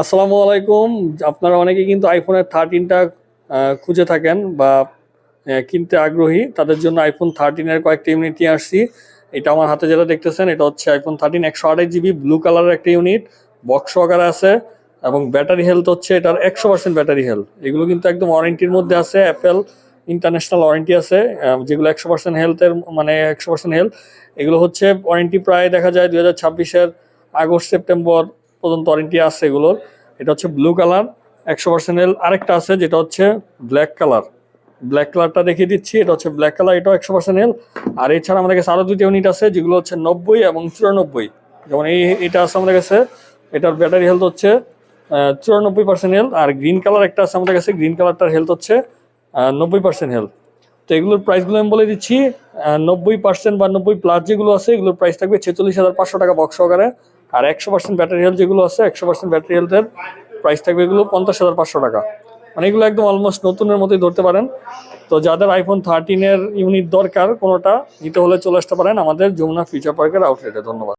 আসসালামু আলাইকুম। আপনারা অনেকে কিন্তু আইফোনের থার্টিনটা খুঁজে থাকেন বা কিনতে আগ্রহী। তাদের জন্য আইফোন থার্টিনের কয়েকটা ইউনিট নিয়ে আসছি। এটা আমার হাতে যেটা দেখতেছেন, এটা হচ্ছে আইফোন থার্টিন একশো আঠাশ জিবি ব্লু কালারের একটা ইউনিট বক্স আকারে আছে, এবং ব্যাটারি হেলথ হচ্ছে এটার একশো পার্সেন্ট ব্যাটারি হেলথ এগুলো কিন্তু একদম ওয়ারেন্টির মধ্যে আছে অ্যাপেল ইন্টারন্যাশনাল ওয়ারেন্টি আছে যেগুলো একশো পার্সেন্ট হেলথের মানে একশো পার্সেন্ট হেলথ এগুলো হচ্ছে ওয়ারেন্টি প্রায় দেখা যায় দু হাজার ছাব্বিশের আগস্ট, সেপ্টেম্বর পর্যন্ত ওয়ারেন্টি আছে এগুলোর। এটা হচ্ছে ব্লু কালার একশো পার্সেন্ট এল আরেকটা আছে, যেটা হচ্ছে ব্ল্যাক কালার ব্ল্যাক কালারটা দেখিয়ে দিচ্ছি, এটা হচ্ছে ব্ল্যাক কালার এটাও একশো পার্সেন্ট এল আর এছাড়া আমাদের কাছে আরও দুটো ইউনিট আছে, যেগুলো হচ্ছে নব্বই এবং চুরানব্বই। যেমন এই, এটা আছে আমাদের কাছে, এটার ব্যাটারি হেলথ হচ্ছে চুরানব্বই পার্সেন্ট হেলথ আর গ্রিন কালার একটা আছে আমাদের কাছে গ্রিন কালারটার হেলথ হচ্ছে নব্বই পার্সেন্ট হেলথ তো এগুলোর প্রাইসগুলো আমি বলে দিচ্ছি নব্বই পার্সেন্ট বা নব্বই প্লাস যেগুলো আছে, এগুলোর প্রাইস থাকবে ছেচল্লিশ হাজার পাঁচশো টাকা বক্স সহকারে। আর একশো পার্সেন্ট ব্যাটারিয়াল যেগুলো আছে, একশো পার্সেন্ট ব্যাটারিয়ালদের প্রাইস থাকবে এগুলো পঞ্চাশ হাজার পাঁচশো টাকা। মানে এগুলো একদম অলমোস্ট নতুনের মতোই ধরতে পারেন। তো যাদের আইফোন থার্টিনের ইউনিট দরকার কোনোটা, নিতে হলে চলে আসতে পারেন আমাদের যমুনা ফিউচার পার্কের আউটলেটে ধন্যবাদ।